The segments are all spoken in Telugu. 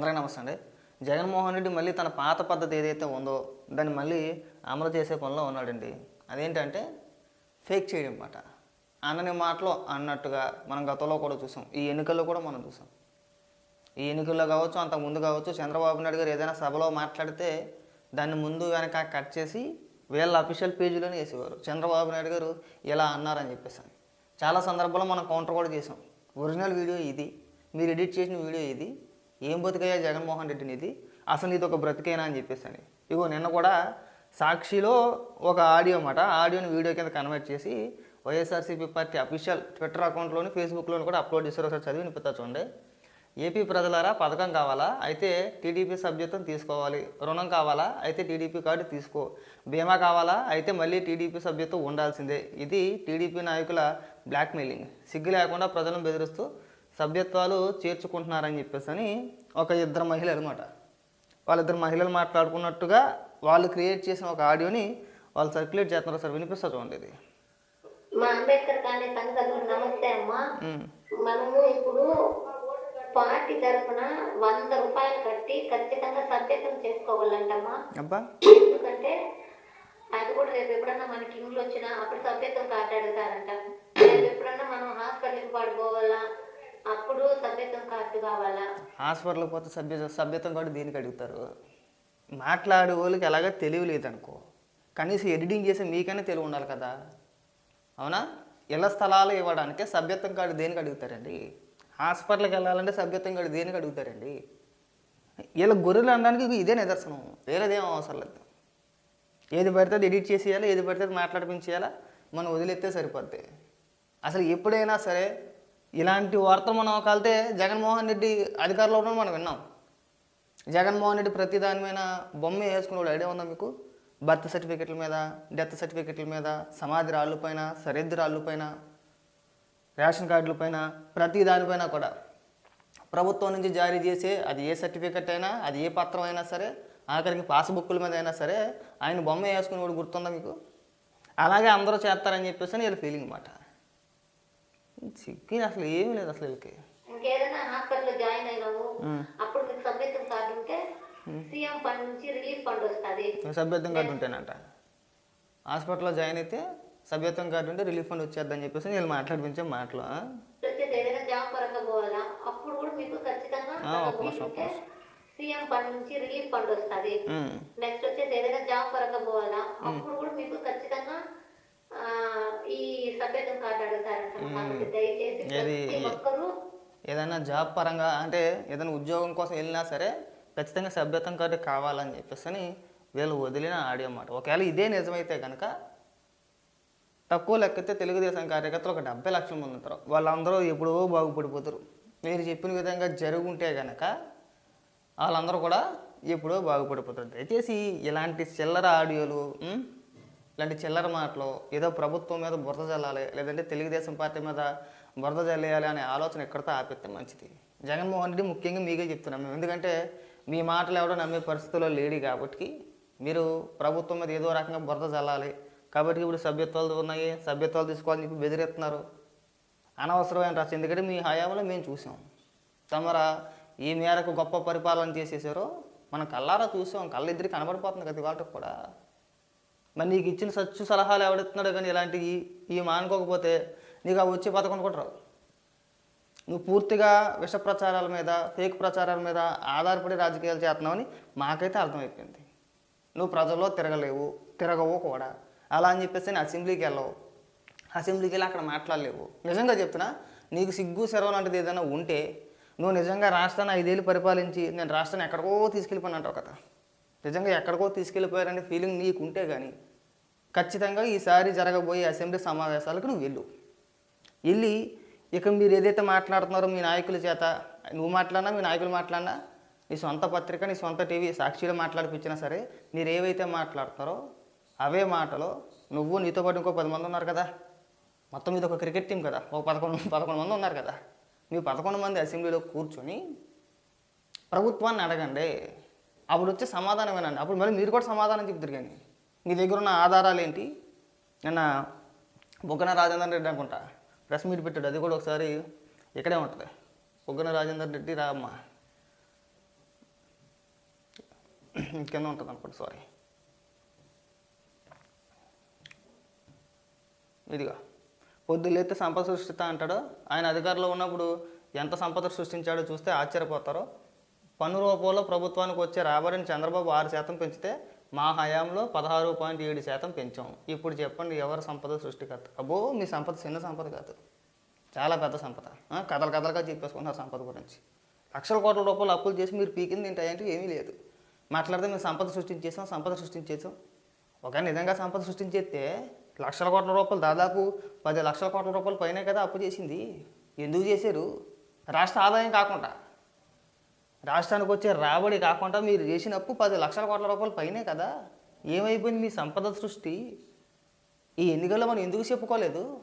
అందరికీ నమస్తే అండి. జగన్మోహన్ రెడ్డి మళ్ళీ తన పాత పద్ధతి ఏదైతే ఉందో దాన్ని మళ్ళీ అమలు చేసే పనిలో ఉన్నాడండి. అదేంటంటే ఫేక్ చేయడం మాట. అన్నని మాటలో అన్నట్టుగా మనం గతంలో కూడా చూసాం. ఈ ఎన్నికల్లో కూడా మనం చూసాం. ఈ ఎన్నికల్లో కావచ్చు అంత ముందు కావచ్చు చంద్రబాబు నాయుడు గారు ఏదైనా సభలో మాట్లాడితే దాన్ని ముందు వెనక కట్ చేసి వీళ్ళ అఫీషియల్ పేజీలోనే వేసేవారు. చంద్రబాబు నాయుడు గారు ఇలా అన్నారని చెప్పేసి చాలా సందర్భాల్లో మనం కౌంటర్ కూడా చేసాం. ఒరిజినల్ వీడియో ఇది. మీరు ఎడిట్ చేసిన వీడియో ఇది. ఏం బతికయ్యా జగన్మోహన్ రెడ్డిని ఇది అసలు ఇది ఒక బ్రతికేనా అని చెప్పేసి అని ఇగో నిన్న కూడా సాక్షిలో ఒక ఆడియో అన్నమాట ఆడియోని వీడియో కింద కన్వర్ట్ చేసి వైఎస్ఆర్సీపీ పార్టీ అఫీషియల్ ట్విట్టర్ అకౌంట్లోని ఫేస్బుక్లోని కూడా అప్లోడ్ చేశారు. ఒకసారి చదివి వినిపిస్తా చూడండి. ఏపీ ప్రజలారా పథకం కావాలా? అయితే టీడీపీ సభ్యత్వం తీసుకోవాలి. రుణం కావాలా? అయితే టీడీపీ కార్డు తీసుకో. బీమా కావాలా? అయితే మళ్ళీ టీడీపీ సభ్యత్వం ఉండాల్సిందే. ఇది టీడీపీ నాయకుల బ్లాక్మెయిలింగ్. సిగ్గు లేకుండా ప్రజలను బెదిరిస్తూ సభ్యత్వాలు చేర్చుకుంటున్నారని చెప్పేసి అని ఒక ఇద్దరు మహిళలు అనమాట వాళ్ళిద్దరు మహిళలు మాట్లాడుకున్నట్టుగా వాళ్ళు క్రియేట్ చేసిన ఒక ఆడియోని వాళ్ళు సర్క్యులేట్ చేస్తున్నారు సార్. వినిపిస్తా చూడండి ఇది. మా అంబేద్కర్ కాలనీ సంఘ నమస్తే అమ్మా. మనము ఇప్పుడు పార్టీ తరఫున వంద రూపాయలు కట్టి ఖచ్చితంగా సభ్యత్వం చేసుకోవాలంటమ్మా. ఎందుకంటే అది కూడా రేపు ఎప్పుడన్నా మనకి ఇంట్లో వచ్చినా అప్పుడు సభ్యత్వం కార్డు అడుగుతారంట రేపు ఎప్పుడన్నా మనం హాస్పిటల్కి పడిపోవాలా అప్పుడు సభ్యత్వం కార్డు కావాలా? హాస్పిటల్కి పోతే సభ్య సభ్యత్వం కార్డు దేనికి అడుగుతారు? మాట్లాడే వాళ్ళకి ఎలాగ తెలివి లేదనుకో కనీసం ఎడిటింగ్ చేసే మీకైనా తెలివి ఉండాలి కదా. అవునా? ఇళ్ళ స్థలాలు ఇవ్వడానికి సభ్యత్వం కార్డు దేనికి అడుగుతారండి? హాస్పిటల్కి వెళ్ళాలంటే సభ్యత్వం కార్డు దేనికి అడుగుతారండి? వీళ్ళ గొర్రెలు అనడానికి ఇదే నిదర్శనం. వేరేదేం అవసరం లేదు. ఏది పడితే అది ఎడిట్ చేసేయాలి ఏది పడితే అది మాట్లాడిపించేయాలా? మనం వదిలేస్తే సరిపోద్ది. అసలు ఎప్పుడైనా సరే ఇలాంటి వార్తలు మనం కలితే జగన్మోహన్ రెడ్డి అధికారంలో ఉండడం మనం విన్నాం. జగన్మోహన్ రెడ్డి ప్రతి దాని మీద బొమ్మ వేసుకునే ఐడియా ఉందా మీకు? బర్త్ సర్టిఫికెట్ల మీద డెత్ సర్టిఫికెట్ల మీద సమాధి రాళ్ళు పైన సరిహద్దు రాళ్ళు పైన రేషన్ కార్డుల పైన ప్రతి దానిపైన కూడా. ప్రభుత్వం నుంచి జారీ చేసే అది ఏ సర్టిఫికెట్ అయినా అది ఏ పత్రం అయినా సరే ఆఖరికి పాస్బుక్ల మీద అయినా సరే ఆయన బొమ్మ వేసుకుని కూడా గుర్తుందా మీకు? అలాగే అందరూ చేస్తారని చెప్పేసి వీళ్ళ ఫీలింగ్ అన్నమాట సిగ్గు అసలు ఏమీ లేదు అసలు వీళ్ళకి. ఇంకేదైనా హాస్పిటల్లో జాయిన్ అయినాము అప్పుడు మీకు సభ్యత్వం కార్డు ఉంటే సీఎం ఫండ్ నుంచి రిలీఫ్ ఫండ్ వస్తుంది. సభ్యత్వం కార్డు ఉంటేనంట. హాస్పిటల్లో జాయిన్ అయితే సభ్యత్వం కార్డు ఉంటే రిలీఫ్ ఫండ్ వచ్చేద్దని చెప్పేసి వీళ్ళు మాట్లాడిపించే మాటలు ఏదైనా జాబ్ పరంగా పోవాలా? అప్పుడు కూడా మీకు ఖచ్చితంగా. సీఎం ఫండ్ నుంచి రిలీఫ్ ఫండ్ వస్తుంది. నెక్స్ట్ వచ్చేసి ఏదైనా జాబ్ పరంగా పోవాలా? అప్పుడు కూడా మీకు ఖచ్చితంగా ఈ కార్డు అడుగుతారంట. దయచేసి ఒక్కరూ ఏదైనా జాబ్ పరంగా అంటే ఏదైనా ఉద్యోగం కోసం వెళ్ళినా సరే ఖచ్చితంగా సభ్యత్వం కార్డు కావాలని చెప్పేసి అని వీళ్ళు వదిలిన ఆడియో అన్నమాట. ఒకవేళ ఇదే నిజమైతే కనుక తక్కువ లెక్కితే తెలుగుదేశం కార్యకర్తలు ఒక డెబ్బై లక్షల మంది ఉంటారు. వాళ్ళందరూ ఎప్పుడో బాగుపడిపోతారు. మీరు చెప్పిన విధంగా జరుగుంటే కనుక వాళ్ళందరూ కూడా ఎప్పుడో బాగుపడిపోతారు. దయచేసి ఇలాంటి చిల్లర ఆడియోలు ఇలాంటి చిల్లర మాటలు ఏదో ప్రభుత్వం మీద బురద చల్లాలి లేదంటే తెలుగుదేశం పార్టీ మీద బురద జల్లేయాలి అనే ఆలోచన ఎక్కడితో ఆపిస్తే మంచిది? జగన్మోహన్ రెడ్డి ముఖ్యంగా మీకే చెప్తున్నాం. మేము ఎందుకంటే మీ మాటలు ఎవడో నమ్మే పరిస్థితుల్లో లేడి కాబట్టి మీరు ప్రభుత్వం మీద ఏదో రకంగా బురద చల్లాలి కాబట్టి ఇప్పుడు సభ్యత్వాలు ఉన్నాయి సభ్యత్వాలు తీసుకోవాలని చెప్పి బెదిరిస్తున్నారు. అనవసరమైన రచన ఎందుకంటే మీ హయాంలో మేము చూసాం. తమరా ఈ మేరకు గొప్ప పరిపాలన చేసేసారో మనం కళ్ళారా చూసాం. కళ్ళ ఇద్దరికి కనబడిపోతుంది కదా వాళ్ళకి కూడా. మరి నీకు ఇచ్చిన సచ్చు సలహాలు ఎవడెత్తున్నాడు కానీ ఇలాంటివి ఇవి మానుకోకపోతే నీకు అవి వచ్చే పథకం కూడా రావు నువ్వు పూర్తిగా విష ప్రచారాల మీద ఫేక్ ప్రచారాల మీద ఆధారపడి రాజకీయాలు చేస్తున్నావని మాకైతే అర్థమైపోయింది. నువ్వు ప్రజల్లో తిరగలేవు తిరగవు కూడా. అలా అని చెప్పేసి నేను అసెంబ్లీకి వెళ్ళవు. అసెంబ్లీకి వెళ్ళి అక్కడ మాట్లాడలేవు. నిజంగా చెప్తున్నా నీకు సిగ్గు సెరవు లాంటిది ఏదైనా ఉంటే నువ్వు నిజంగా రాష్ట్రాన్ని ఐదేళ్ళు పరిపాలించి నేను రాష్ట్రాన్ని ఎక్కడికో తీసుకెళ్ళిపోయిన అంటావు కదా. నిజంగా ఎక్కడికో తీసుకెళ్ళిపోయారనే ఫీలింగ్ నీకు ఉంటే కానీ ఖచ్చితంగా ఈసారి జరగబోయే అసెంబ్లీ సమావేశాలకు నువ్వు వెళ్ళు. వెళ్ళి ఇక మీరు ఏదైతే మాట్లాడుతున్నారో మీ నాయకుల చేత నువ్వు మాట్లాడినా మీ నాయకులు మాట్లాడినా నీ సొంత పత్రిక నీ సొంత టీవీ సాక్షిలో మాట్లాడిపించినా సరే మీరు ఏవైతే మాట్లాడుతున్నారో అవే మాటలు నువ్వు నీతో పాటు ఇంకో పది మంది ఉన్నారు కదా. మొత్తం మీద ఒక క్రికెట్ టీం కదా. ఒక పదకొండు పదకొండు మంది ఉన్నారు కదా. మీ పదకొండు మంది అసెంబ్లీలో కూర్చొని ప్రభుత్వాన్ని అడగండి. అప్పుడు వచ్చే సమాధానం వినండి అప్పుడు మళ్ళీ మీరు కూడా సమాధానం చెప్తారు కానీ మీ దగ్గర ఉన్న ఆధారాలు ఏంటి నిన్న బొగ్గన రాజేందర్ రెడ్డి అనుకుంటా. ప్రెస్ మీట్ పెట్టాడు. అది కూడా ఒకసారి ఇక్కడే ఉంటుంది. బొగ్గన రాజేందర్ రెడ్డి రామ్మ. కింద ఉంటుంది అనుకోండి సారీ ఇదిగా. పొద్దులేస్తే సంపద సృష్టిస్తా అంటాడు. ఆయన అధికారంలో ఉన్నప్పుడు ఎంత సంపద సృష్టించాడో చూస్తే ఆశ్చర్యపోతారో. పన్ను రూపంలో ప్రభుత్వానికి వచ్చే రాబడిని చంద్రబాబు ఆరు శాతం పెంచితే మా హయాంలో పదహారు పాయింట్ ఏడు శాతం పెంచాం. ఇప్పుడు చెప్పండి ఎవరు సంపద సృష్టికర్త? అబ్బో మీ సంపద చిన్న సంపద కాదు. చాలా పెద్ద సంపద. కథలు కథలుగా చెప్పేసుకున్నారు సంపద గురించి. లక్షల కోట్ల రూపాయలు అప్పులు చేసి మీరు పీకింది ఏంటంటే ఏమీ లేదు. మాట్లాడితే మేము సంపద సృష్టించేసాం సంపద సృష్టించేసాం ఒక నిజంగా సంపద సృష్టించేస్తే లక్షల కోట్ల రూపాయలు దాదాపు పది లక్షల కోట్ల రూపాయలు పైనే కదా అప్పు చేసింది. ఎందుకు చేశారు? రాష్ట్ర ఆదాయం కాకుండా. రాష్ట్రానికి వచ్చే రాబడి కాకుండా మీరు చేసిన అప్పు పది లక్షల కోట్ల రూపాయలు పైనే కదా. ఏమైపోయింది మీ సంపద సృష్టి? ఈ ఎన్నికల్లో మనం ఎందుకు చెప్పుకోలేదు?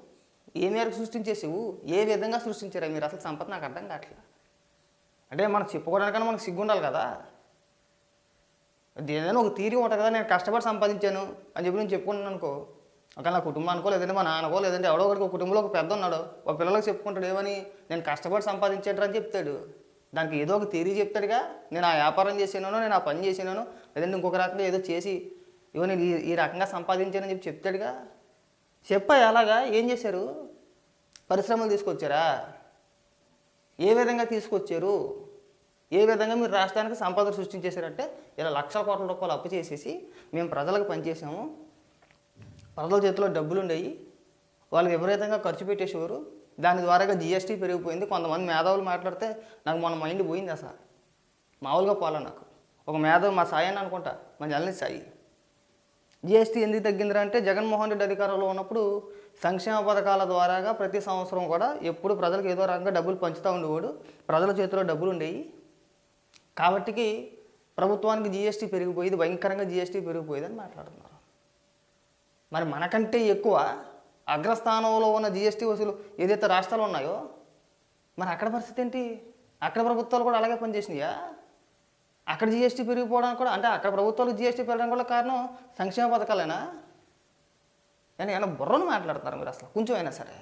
ఏ మేరకు సృష్టించేసేవు? ఏ విధంగా సృష్టించారా? మీరు అసలు సంపద నాకు అర్థం కావట్లేదు అంటే మనం చెప్పుకోవడానికన్నా మనకు సిగ్గు ఉండాలి కదా. అది ఏదైనా ఒక తీరి ఉంటుంది కదా నేను కష్టపడి సంపాదించాను అని చెప్పి నేను చెప్పుకుంటున్నాను అనుకో. ఒక నా కుటుంబానికో లేదంటే మా నాన్నకో లేదంటే ఎవడో ఒకరికి ఒక కుటుంబంలో ఒక పెద్ద ఉన్నాడు. ఒక పిల్లలకు చెప్పుకుంటాడు ఏమని? నేను కష్టపడి సంపాదించాడు అని చెప్తాడు. దానికి ఏదో ఒక థియరీ చెప్తాడుగా. నేను ఆ వ్యాపారం చేసినాను నేను ఆ పని చేసినాను లేదంటే ఇంకొక రకంగా ఏదో చేసి ఇవో నేను ఈ ఈ రకంగా సంపాదించానని చెప్పి చెప్తాడుగా. చెప్పా ఎలాగా ఏం చేశారు? పరిశ్రమలు తీసుకొచ్చారా? ఏ విధంగా తీసుకొచ్చారు? ఏ విధంగా మీరు రాష్ట్రానికి సంపద సృష్టించేశారంటే ఇలా లక్షల కోట్ల రూపాయలు అప్పు చేసేసి మేము ప్రజలకు పనిచేసాము ప్రజల చేతిలో డబ్బులు ఉండేవి వాళ్ళు విపరీతంగా ఖర్చు పెట్టేసేవారు. దాని ద్వారాగా జిఎస్టీ పెరిగిపోయింది. కొంతమంది మేధావులు మాట్లాడితే నాకు మన మైండ్ పోయింది అసలు. మామూలుగా పోలే నాకు. ఒక మేధావు మా సాయి అని అనుకుంటా మన జల్ని సాయి. జిఎస్టీ ఎందుకు తగ్గిందిరా అంటే జగన్మోహన్ రెడ్డి అధికారంలో ఉన్నప్పుడు సంక్షేమ పథకాల ద్వారాగా ప్రతి సంవత్సరం కూడా ఎప్పుడు ప్రజలకు ఏదో రకంగా డబ్బులు పంచుతూ ఉండేవాడు. ప్రజల చేతిలో డబ్బులు ఉండేవి. కాబట్టికి ప్రభుత్వానికి జిఎస్టీ పెరిగిపోయేది భయంకరంగా జిఎస్టీ పెరిగిపోయేది అని మాట్లాడుతున్నారు. మరి మనకంటే ఎక్కువ అగ్రస్థానంలో ఉన్న జిఎస్టీ వసూలు ఏదైతే రాష్ట్రాలు ఉన్నాయో మరి అక్కడ పరిస్థితి ఏంటి? అక్కడ ప్రభుత్వాలు కూడా అలాగే పనిచేసినాయా? అక్కడ జిఎస్టీ పెరిగిపోవడానికి కూడా అంటే అక్కడ ప్రభుత్వాలు జిఎస్టీ పెరగడానికి కూడా కారణం సంక్షేమ పథకాలేనా? కానీ ఏమైనా బుర్రను మాట్లాడుతున్నారు మీరు అసలు కొంచెం అయినా సరే.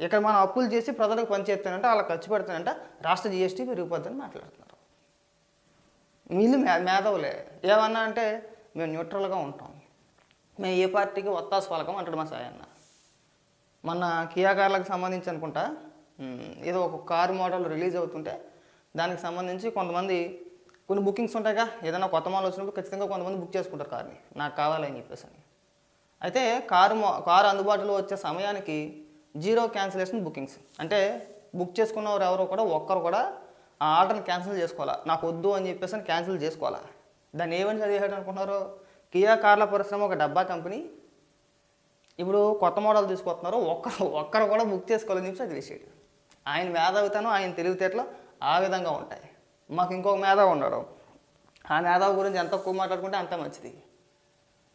ఇక్కడ మనం అప్పులు చేసి ప్రజలకు పనిచేస్తానంటే అలా ఖర్చు పెడతానంటే రాష్ట్ర జిఎస్టీ పెరిగిపోద్దని మాట్లాడుతున్నారు. వీళ్ళు మే మేధావులే. ఏమన్నా అంటే మేము న్యూట్రల్గా ఉంటాం. మేము ఏ పార్టీకి ఒత్తాసు పలకం అంటాడు మా సాయన్న. మొన్న కియా కార్లకు సంబంధించి అనుకుంటా ఏదో ఒక కారు మోడల్ రిలీజ్ అవుతుంటే దానికి సంబంధించి కొంతమంది కొన్ని బుకింగ్స్ ఉంటాయిగా ఏదైనా కొత్త మోడల్ వచ్చినప్పుడు ఖచ్చితంగా కొంతమంది బుక్ చేసుకుంటారు కార్ని. నాకు కావాలని చెప్పేసి అని. అయితే కారు మో- కారు అందుబాటులో వచ్చే సమయానికి జీరో క్యాన్సిలేషన్ బుకింగ్స్. అంటే బుక్ చేసుకున్నవారు ఎవరో కూడా ఒక్కరు కూడా ఆ ఆర్డర్ని క్యాన్సిల్ చేసుకోవాలా? నాకు వద్దు అని చెప్పేసి అని క్యాన్సిల్ చేసుకోవాలా? దాన్ని ఏమని చదివాడు అనుకున్నారో కియా కార్ల పరిశ్రమ ఒక డబ్బా కంపెనీ ఇప్పుడు కొత్త మోడల్ తీసుకొస్తున్నారు. ఒక్కరు ఒక్కరు కూడా బుక్ చేసుకోవాలని చెప్పి విషయం ఆయన మేధావితనం ఆయన తెలివితేటలు ఆ విధంగా ఉంటాయి. మాకు ఇంకొక మేధావి ఉన్నాడు. ఆ మేధావి గురించి ఎంత ఎక్కువ మాట్లాడుకుంటే అంత మంచిది.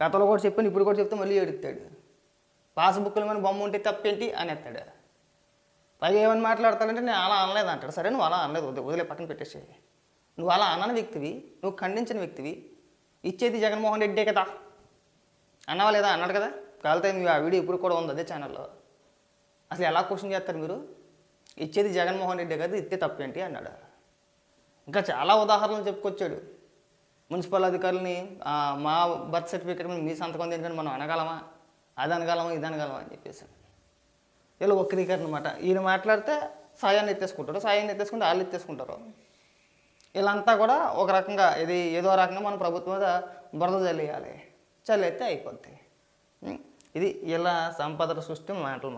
గతంలో కూడా చెప్పాను ఇప్పుడు కూడా చెప్తే మళ్ళీ ఏడుతాడు పాస్బుక్లు మన బొమ్మ ఉంటే తప్పేంటి అని ఎత్తాడు. పైగా ఏమని మాట్లాడతాడంటే నేను అలా అనలేదు అంటాడు. సరే నువ్వు అలా అనలేదు వదిలే పక్కన పెట్టేసి నువ్వు అలా అనని వ్యక్తివి నువ్వు ఖండించిన వ్యక్తివి. ఇచ్చేది జగన్మోహన్ రెడ్డే కదా. అన్నావా లేదా? అన్నాడు కదా. కాలితే మీ ఆ వీడియో ఇప్పుడు కూడా ఉంది అదే ఛానల్లో అసలు ఎలా క్వశ్చన్ చేస్తారు మీరు? ఇచ్చేది జగన్మోహన్ రెడ్డి కదా ఇస్తే తప్పేంటి అన్నాడు. ఇంకా చాలా ఉదాహరణలు చెప్పుకొచ్చాడు. మున్సిపల్ అధికారులని మా బర్త్ సర్టిఫికేట్ మీద మీ సంతకం దేనికని మనం అనగలమా? అది అనగలమా? ఇది అనగలమా? అని చెప్పేసి వీళ్ళు వక్రీకరణ అనమాట ఈయన మాట్లాడితే సాయాన్ని ఎత్తేసుకుంటారు. సాయాన్ని ఎత్తేసుకుంటే వాళ్ళు ఎత్తేసుకుంటారు. వీళ్ళంతా కూడా ఒక రకంగా ఇది ఏదో రకంగా మన ప్రభుత్వం మీద బురద చల్లేయాలి చల్లేస్తే అయిపోద్ది. ఇది ఇలా సంపదల సృష్టి మాటలు